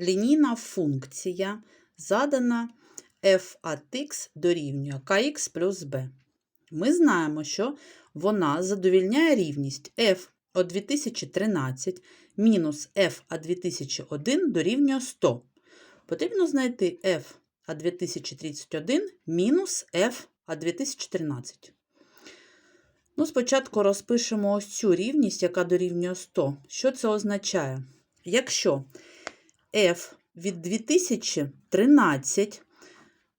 лінійна функція задана f от x дорівнює kx плюс b. Ми знаємо, що вона задовільняє рівність f от 2013 мінус f от 2001 дорівнює 100. Потрібно знайти f от 2031 мінус f от 2013. Ну, спочатку розпишемо ось цю рівність, яка дорівнює 100. Що це означає? Якщо f від 2013,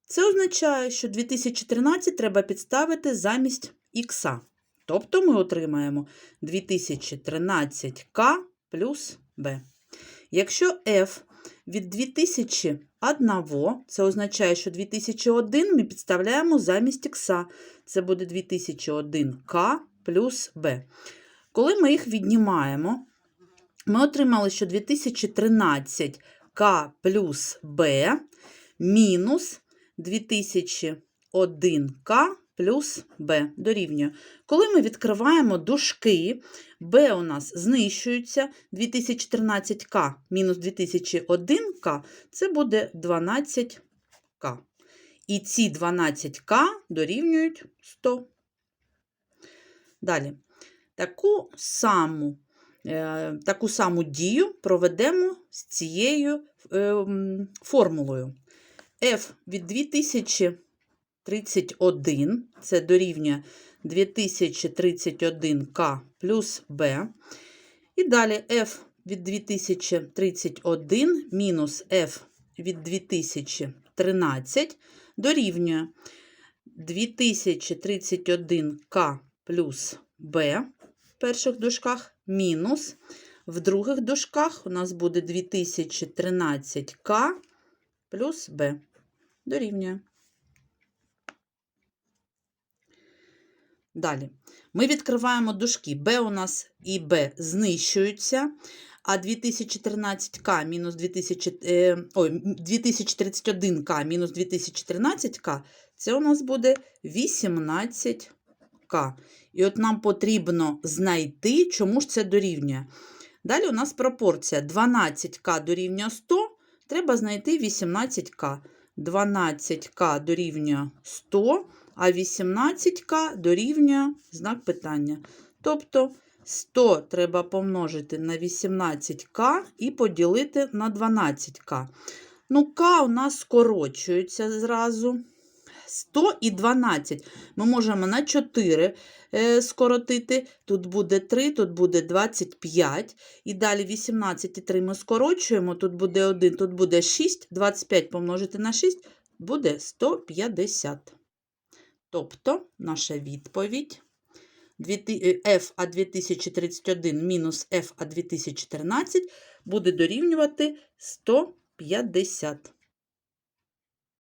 це означає, що 2013 треба підставити замість х. Тобто ми отримаємо 2013k плюс b. Якщо f від 2001, це означає, що 2001 ми підставляємо замість х. Це буде 2001k плюс b. Коли ми їх віднімаємо, ми отримали, що 2013k плюс b мінус 2001k плюс b дорівнює. Коли ми відкриваємо дужки, b у нас знищується, 2013k мінус 2001k це буде 12k. І ці 12k дорівнюють 100. Далі. Таку саму, таку саму дію проведемо з цією е, формулою. f від 2031, це дорівнює 2031k плюс b. І далі f від 2031 мінус f від 2013 дорівнює 2031k плюс b в перших дужках мінус. В других дужках у нас буде 2013k плюс b дорівнює. Далі. Ми відкриваємо дужки. b у нас і b знищуються, а 2013к мінус 2000, е, 2031к мінус 2013к це у нас буде 18к. І от нам потрібно знайти, чому ж це дорівнює. Далі у нас пропорція 12к дорівнює 100, треба знайти 18к. 12к дорівнює 100, а 18к дорівнює знак питання. Тобто 100 треба помножити на 18к і поділити на 12к. Ну, к у нас скорочується зразу. 100 і 12 ми можемо на 4 е, скоротити. Тут буде 3, тут буде 25. І далі 18 і 3 ми скорочуємо. Тут буде 1, тут буде 6. 25 помножити на 6 буде 150. Тобто наша відповідь f а 2031 мінус f а 2014 буде дорівнювати 150.